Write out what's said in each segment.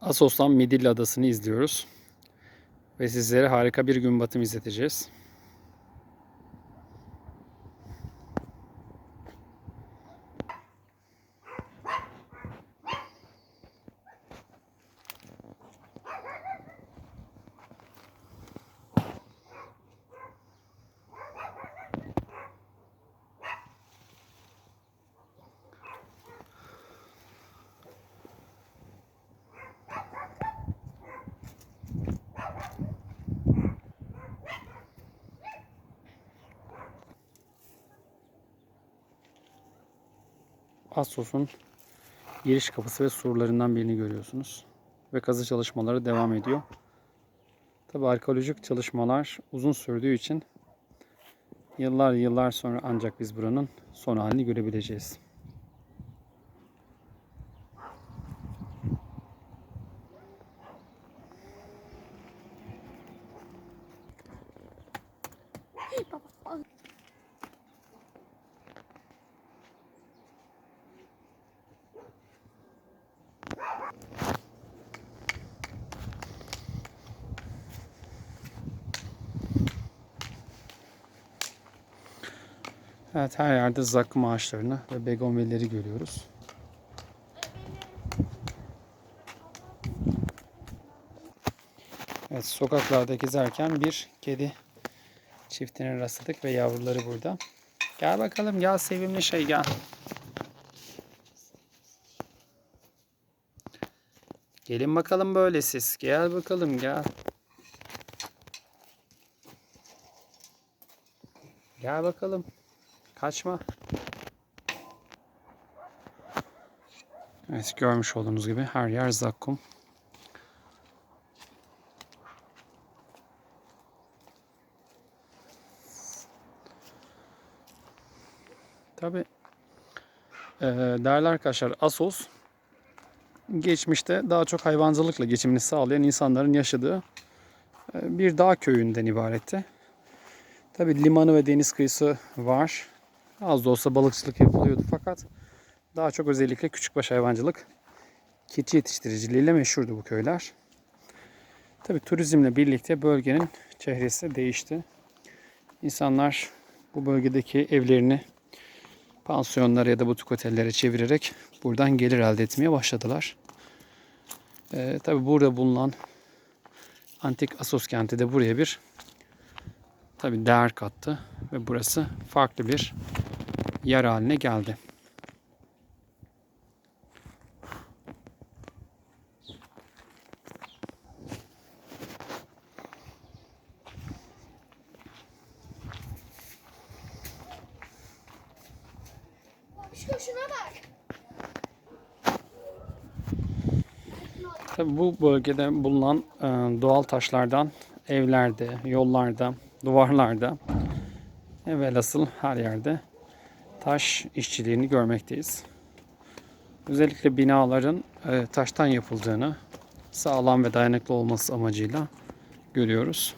Asos'tan Midilli Adası'nı izliyoruz. Ve sizlere harika bir gün batımı izleteceğiz. Assos'un giriş kapısı ve surlarından birini görüyorsunuz. Ve kazı çalışmaları devam ediyor. Tabi arkeolojik çalışmalar uzun sürdüğü için yıllar yıllar sonra ancak biz buranın son halini görebileceğiz. Evet her yerde zakkum ağaçlarını ve begonvilleri görüyoruz. Evet sokaklarda gezerken bir kedi çiftine rastladık ve yavruları burada. Gel bakalım gel sevimli şey gel. Gelin bakalım böyle siz. Gel bakalım gel. Gel bakalım. Kaçma. Evet görmüş olduğunuz gibi her yer zakkum. Tabi değerli arkadaşlar Asos geçmişte daha çok hayvancılıkla geçimini sağlayan insanların yaşadığı e, bir dağ köyünden ibaretti. Tabi limanı ve deniz kıyısı var. Az da olsa balıkçılık yapılıyordu fakat daha çok özellikle küçükbaş hayvancılık, keçi yetiştiriciliğiyle meşhurdu bu köyler. Tabi turizmle birlikte bölgenin çehresi değişti. İnsanlar bu bölgedeki evlerini pansiyonlara ya da butik otellere çevirerek buradan gelir elde etmeye başladılar. Ee, Tabi burada bulunan antik Asos kenti de buraya bir tabi değer kattı ve burası farklı bir yer haline geldi. Şu şuna bak. Tabi bu bölgede bulunan e, doğal taşlardan evlerde, yollarda, duvarlarda ve velhasıl her yerde taş işçiliğini görmekteyiz. Özellikle binaların e, taştan yapıldığını sağlam ve dayanıklı olması amacıyla görüyoruz.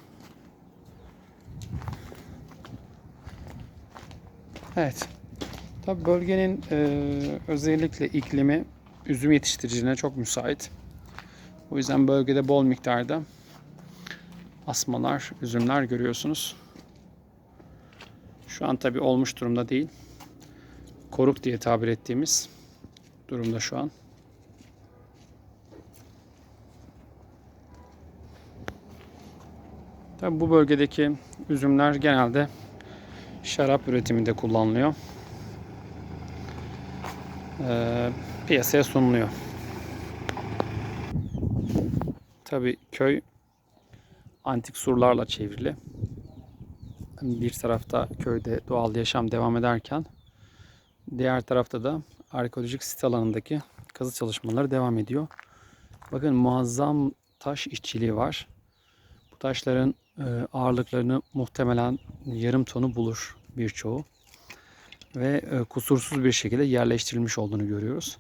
Evet. Tabi bölgenin e, özellikle iklimi üzüm yetiştiriciliğine çok müsait. O yüzden bölgede bol miktarda asmalar, üzümler görüyorsunuz. Şu an tabi olmuş durumda değil. Koruk diye tabir ettiğimiz durumda şu an. Tabi bu bölgedeki üzümler genelde şarap üretiminde kullanılıyor. Ee, piyasaya sunuluyor. Tabi köy antik surlarla çevrili. Bir tarafta köyde doğal yaşam devam ederken diğer tarafta da arkeolojik sit alanındaki kazı çalışmaları devam ediyor. Bakın muazzam taş işçiliği var. Bu taşların e, ağırlıklarını muhtemelen yarım tonu bulur birçoğu. Ve e, kusursuz bir şekilde yerleştirilmiş olduğunu görüyoruz.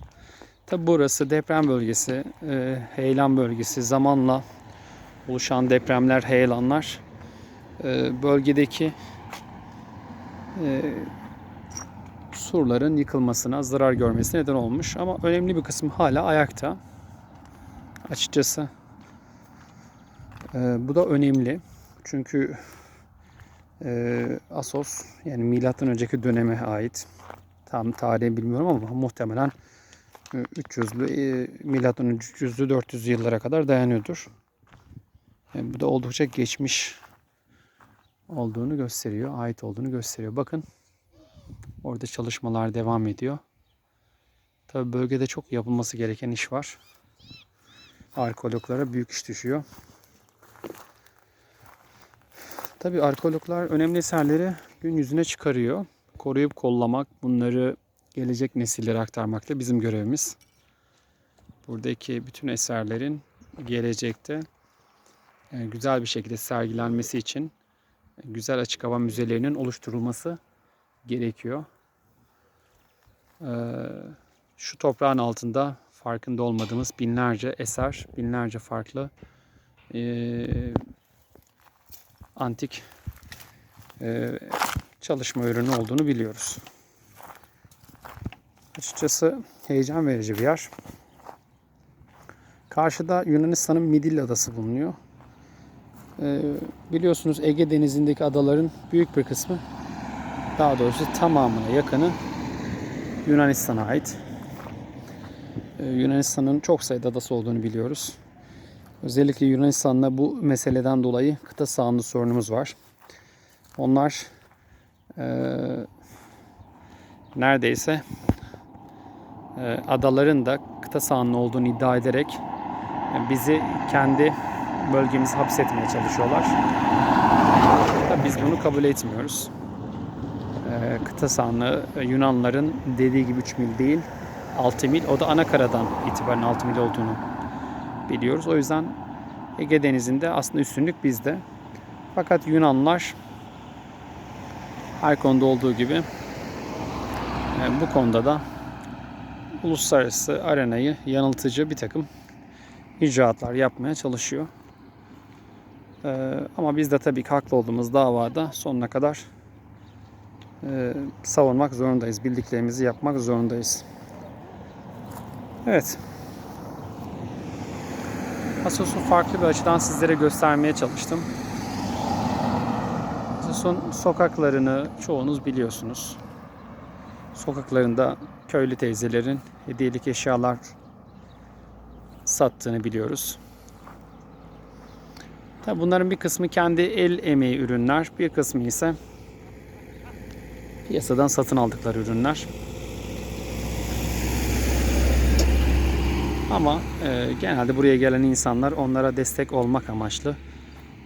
Tabi burası deprem bölgesi, e, heyelan bölgesi. Zamanla oluşan depremler, heyelanlar bölgedeki surların yıkılmasına, zarar görmesine neden olmuş. Ama önemli bir kısmı hala ayakta. Açıkçası e, bu da önemli. Çünkü e, Asos yani milattan önceki döneme ait. Tam tarihi bilmiyorum ama muhtemelen e, 300'lü e, milattan önce 300'lü 400'lü yıllara kadar dayanıyordur. Yani bu da oldukça geçmiş olduğunu gösteriyor, ait olduğunu gösteriyor. Bakın orada çalışmalar devam ediyor. Tabi bölgede çok yapılması gereken iş var. Arkeologlara büyük iş düşüyor. Tabi arkeologlar önemli eserleri gün yüzüne çıkarıyor. Koruyup kollamak, bunları gelecek nesillere aktarmak da bizim görevimiz. Buradaki bütün eserlerin gelecekte e, güzel bir şekilde sergilenmesi için e, güzel açık hava müzelerinin oluşturulması gerekiyor. Ee, şu toprağın altında farkında olmadığımız binlerce eser, binlerce farklı e, antik e, çalışma ürünü olduğunu biliyoruz. Açıkçası heyecan verici bir yer. Karşıda Yunanistan'ın Midilli Adası bulunuyor. Ee, biliyorsunuz Ege Denizi'ndeki adaların büyük bir kısmı daha doğrusu tamamına yakını Yunanistan'a ait. Ee, Yunanistan'ın çok sayıda adası olduğunu biliyoruz. Özellikle Yunanistan'la bu meseleden dolayı kıta sahanlığı sorunumuz var. Onlar eee, neredeyse eee, adaların da kıta sahanlığı olduğunu iddia ederek e, bizi kendi bölgemize hapsetmeye çalışıyorlar. Biz bunu kabul etmiyoruz. Eee, kıta sahanlığı e, Yunanların dediği gibi 3 mil değil 6 mil. O da ana karadan itibaren 6 mil olduğunu biliyoruz. O yüzden Ege Denizi'nde aslında üstünlük bizde. Fakat Yunanlılar her konuda olduğu gibi e, bu konuda da uluslararası arenayı yanıltıcı bir takım icraatlar yapmaya çalışıyor. E, ama biz de tabii haklı olduğumuz davada sonuna kadar e, savunmak zorundayız. Bildiklerimizi yapmak zorundayız. Evet. Asos'u farklı bir açıdan sizlere göstermeye çalıştım. Asos'un sokaklarını çoğunuz biliyorsunuz. Sokaklarında köylü teyzelerin hediyelik eşyalar sattığını biliyoruz. Tabi bunların bir kısmı kendi el emeği ürünler, bir kısmı ise piyasadan satın aldıkları ürünler. Ama e, genelde buraya gelen insanlar onlara destek olmak amaçlı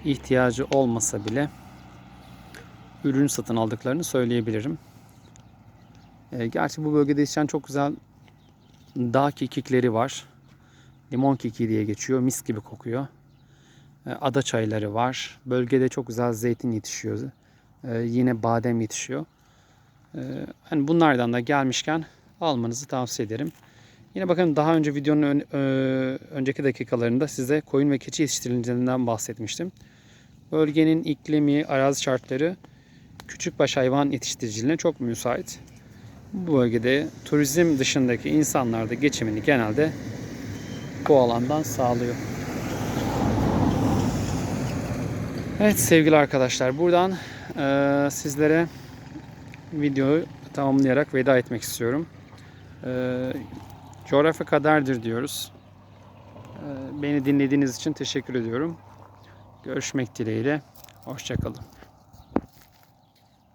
ihtiyacı olmasa bile ürün satın aldıklarını söyleyebilirim. E, gerçi bu bölgede yetişen çok güzel dağ kekikleri var. Limon kekiği diye geçiyor. Mis gibi kokuyor. E, ada çayları var. Bölgede çok güzel zeytin yetişiyor. E, yine badem yetişiyor. E, hani bunlardan da gelmişken almanızı tavsiye ederim. Yine bakın daha önce videonun ön- ö- önceki dakikalarında size koyun ve keçi yetiştirildiğinden bahsetmiştim. Bölgenin iklimi, arazi şartları küçükbaş hayvan yetiştiriciliğine çok müsait. Bu bölgede turizm dışındaki insanlar da geçimini genelde bu alandan sağlıyor. Evet sevgili arkadaşlar buradan eee, sizlere videoyu tamamlayarak veda etmek istiyorum. Eee Coğrafya kaderdir diyoruz. Ee, Beni dinlediğiniz için teşekkür ediyorum. Görüşmek dileğiyle. Hoşçakalın.